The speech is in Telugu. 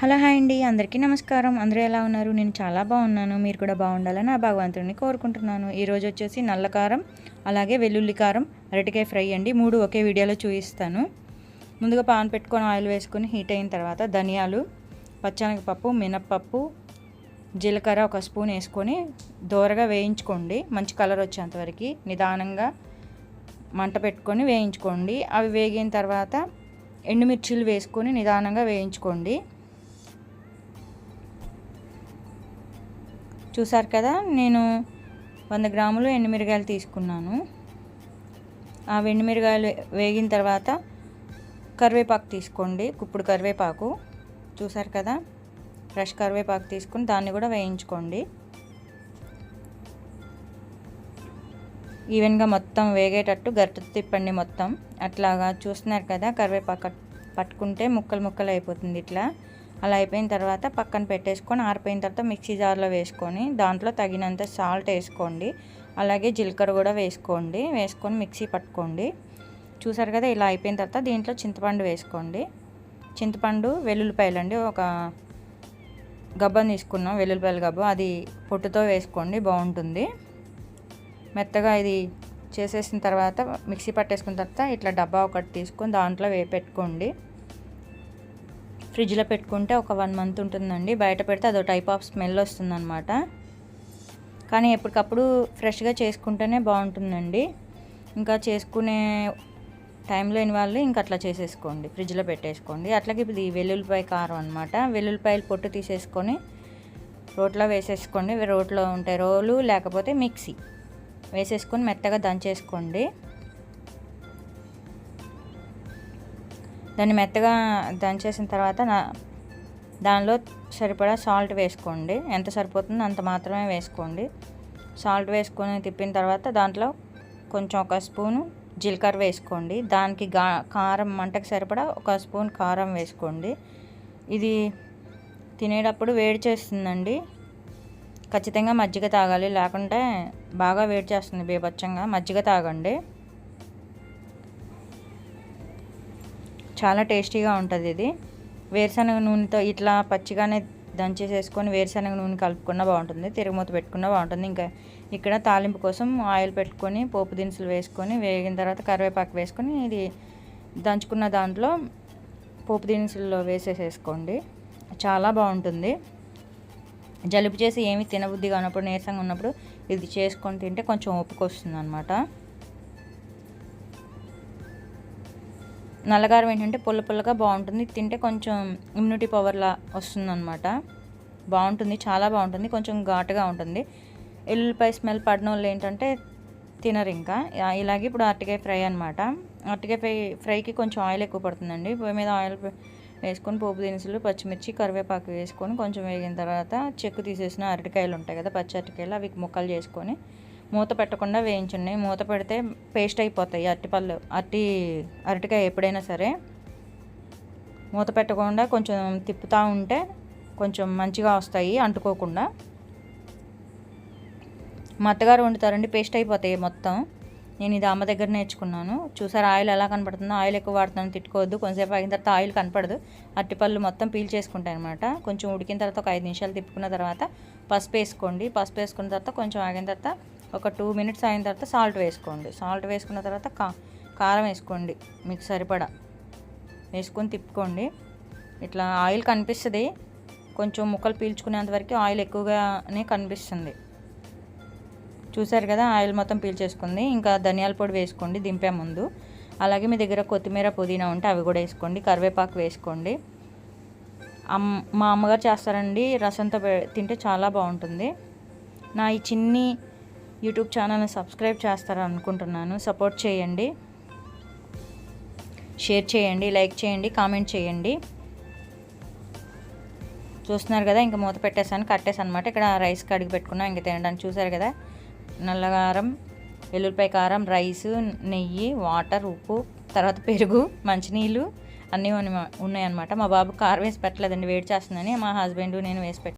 హలో హాయ్ అండి. అందరికీ నమస్కారం. అందరూ ఎలా ఉన్నారు? నేను చాలా బాగున్నాను. మీరు కూడా బాగుండాలని ఆ భగవంతుడిని కోరుకుంటున్నాను. ఈరోజు వచ్చేసి నల్ల కారం అలాగే వెల్లుల్లి కారం అరటికాయ ఫ్రై అండి. మూడు ఒకే వీడియోలో చూపిస్తాను. ముందుగా పాన్ పెట్టుకొని ఆయిల్ వేసుకొని హీట్ అయిన తర్వాత ధనియాలు పచ్చనగపప్పు మినప్పప్పు జీలకర్ర ఒక స్పూన్ వేసుకొని దోరగా వేయించుకోండి. మంచి కలర్ వచ్చేంతవరకు నిదానంగా మంట పెట్టుకొని వేయించుకోండి. అవి వేగిన తర్వాత ఎండుమిర్చీలు వేసుకొని నిదానంగా వేయించుకోండి. చూసారు కదా నేను వంద గ్రాములు ఎండుమిరగాయలు తీసుకున్నాను. ఆ ఎండుమిరగాయలు వేగిన తర్వాత కరివేపాకు తీసుకోండి ఇప్పుడు కరివేపాకు. చూసారు కదా ఫ్రెష్ కరివేపాకు తీసుకుని దాన్ని కూడా వేయించుకోండి. ఈవెన్గా మొత్తం వేగేటట్టు గరిట తిప్పండి మొత్తం. అట్లాగా చూస్తున్నారు కదా కరివేపాకు పట్టుకుంటే ముక్కలు ముక్కలు అయిపోతుంది ఇట్లా. అలా అయిపోయిన తర్వాత పక్కన పెట్టేసుకొని ఆరిపోయిన తర్వాత మిక్సీ జార్లో వేసుకొని దాంట్లో తగినంత సాల్ట్ వేసుకోండి. అలాగే జీలకర్ర కూడా వేసుకోండి. వేసుకొని మిక్సీ పట్టుకోండి. చూసారు కదా ఇలా అయిపోయిన తర్వాత దీంట్లో చింతపండు వేసుకోండి. చింతపండు వెల్లుల్లిపాయలు అండి. ఒక గబ్బని తీసుకున్నాం వెల్లుల్లిపాయల గబ్బ. అది పొట్టుతో వేసుకోండి బాగుంటుంది. మెత్తగా ఇది చేసేసిన తర్వాత మిక్సీ పట్టేసుకున్న తర్వాత ఇట్లా డబ్బా ఒకటి తీసుకొని దాంట్లో వే పెట్టుకోండి. ఫ్రిడ్జ్లో పెట్టుకుంటే ఒక వన్ మంత్ ఉంటుందండి. బయట పెడితే అదో టైప్ ఆఫ్ స్మెల్ వస్తుందన్నమాట. కానీ ఎప్పటికప్పుడు ఫ్రెష్గా చేసుకుంటేనే బాగుంటుందండి. ఇంకా చేసుకునే టైం లేని వాళ్ళు ఇంకా అట్లా చేసేసుకోండి. ఫ్రిడ్జ్లో పెట్టేసుకోండి. అట్లాగే ఇది వెల్లుల్లిపాయ కారం అనమాట వెల్లుల్లిపాయలు పొట్టు తీసేసుకొని రోట్లో వేసేసుకోండి. రోట్లో ఉంటాయి రోలు లేకపోతే మిక్సీ వేసేసుకొని మెత్తగా దంచేసుకోండి. దాన్ని మెత్తగా దంచేసిన తర్వాత నా దానిలో సరిపడా సాల్ట్ వేసుకోండి. ఎంత సరిపోతుందో అంత మాత్రమే వేసుకోండి. సాల్ట్ వేసుకొని తిప్పిన తర్వాత దాంట్లో కొంచెం ఒక స్పూను జీలకర్ర వేసుకోండి. దానికి గా కారం మంటకు సరిపడా ఒక స్పూన్ కారం వేసుకోండి. ఇది తినేటప్పుడు వేడి చేస్తుందండి. ఖచ్చితంగా మజ్జిగ తాగాలి. లేకుంటే బాగా వేడి చేస్తుంది బీభత్సంగా. మజ్జిగ తాగండి. చాలా టేస్టీగా ఉంటుంది ఇది. వేరుశనగ నూనెతో ఇట్లా పచ్చిగానే దంచేసేసుకొని వేరుశనగ నూనె కలుపుకున్న బాగుంటుంది. తిరుగుమూత పెట్టుకున్న బాగుంటుంది. ఇంకా ఇక్కడ తాలింపు కోసం ఆయిల్ పెట్టుకొని పోపు దినుసులు వేసుకొని వేగిన తర్వాత కరివేపాకు వేసుకొని ఇది దంచుకున్న దాంట్లో పోపు దినుసుల్లో వేసేసేసుకోండి. చాలా బాగుంటుంది. జలుబు చేసి ఏమి తినబుద్ధి కానప్పుడు నీరసంగా ఉన్నప్పుడు ఇది చేసుకొని తింటే కొంచెం ఒప్పుకొస్తుంది అనమాట నల్లగారం ఏంటంటే పుల్ల పుల్లగా బాగుంటుంది. తింటే కొంచెం ఇమ్యూనిటీ పవర్లా వస్తుందన్నమాట. బాగుంటుంది చాలా బాగుంటుంది కొంచెం ఘాటుగా ఉంటుంది. ఎల్లుల్లిపాయ స్మెల్ పడిన వాళ్ళు ఏంటంటే తినరు ఇంకా. ఇలాగే ఇప్పుడు అరటికాయ ఫ్రై అనమాట అరటికాయ ఫ్రై ఫ్రైకి కొంచెం ఆయిల్ ఎక్కువ పడుతుందండి. పొయ్యి మీద ఆయిల్ వేసుకొని పోపు దినుసులు పచ్చిమిర్చి కరివేపాకు వేసుకొని కొంచెం వేగిన తర్వాత చెక్కు తీసేసిన అరటికాయలు ఉంటాయి కదా పచ్చి అరటికాయలు అవి ముక్కలు చేసుకొని మూత పెట్టకుండా వేయించండి మూత పెడితే పేస్ట్ అయిపోతాయి. అరటిపళ్ళు అరటి అరటికాయ ఎప్పుడైనా సరే మూత పెట్టకుండా కొంచెం తిప్పుతూ ఉంటే కొంచెం మంచిగా వస్తాయి అంటుకోకుండా. మా అత్తగారు వండుతారండి పేస్ట్ అయిపోతాయి మొత్తం. నేను ఇది అమ్మ దగ్గర నేర్చుకున్నాను. చూసారు ఆయిల్ ఎలా కనపడుతుందో? ఆయిల్ ఎక్కువ వాడుతున్నాను తిట్టుకోవద్దు. కొంచెంసేపు అయిన తర్వాత ఆయిల్ కనపడదు. అరటిపళ్ళు మొత్తం పీల్ చేసుకుంటాయి అనమాట కొంచెం ఉడికిన తర్వాత ఒక ఐదు నిమిషాలు తిప్పుకున్న తర్వాత పసుపు వేసుకోండి. పసుపు వేసుకున్న తర్వాత కొంచెం ఆగిన తర్వాత ఒక టూ మినిట్స్ అయిన తర్వాత సాల్ట్ వేసుకోండి. సాల్ట్ వేసుకున్న తర్వాత కా కారం వేసుకోండి. మీకు సరిపడా. వేసుకొని తిప్పుకోండి. ఇట్లా ఆయిల్ కనిపిస్తుంది. కొంచెం ముక్కలు పీల్చుకునేంత వరకు ఆయిల్ ఎక్కువగానే కనిపిస్తుంది. చూసారు కదా ఆయిల్ మొత్తం పీల్చేసుకుంది. ఇంకా ధనియాల పొడి వేసుకోండి దింపే ముందు. అలాగే మీ దగ్గర కొత్తిమీర పుదీనా ఉంటే అవి కూడా వేసుకోండి. కరివేపాకు వేసుకోండి. అమ్ మా అమ్మగారు చేస్తారండి. రసంతో తింటే చాలా బాగుంటుంది. నా ఈ చిన్ని యూట్యూబ్ ఛానల్ని సబ్స్క్రైబ్ చేస్తారని అనుకుంటున్నాను. సపోర్ట్ చేయండి. షేర్ చేయండి లైక్ చేయండి కామెంట్ చేయండి. చూస్తున్నారు కదా ఇంకా మూత పెట్టేసాను కట్టేసాను అనమాట ఇక్కడ రైస్ కడిగి పెట్టుకున్నాం ఇంకా తినడానికి చూసారు కదా. నల్లగారం వెల్లుల్లిపాయ కారం రైస్ నెయ్యి వాటర్ ఉప్పు తర్వాత పెరుగు మంచినీళ్ళు అన్నీ ఉన్నాయన్నమాట. మా బాబు కారం వేసి పెట్టలేదండి వేడి చేస్తుందని. మా హస్బెండ్ నేను వేసి పెట్టాను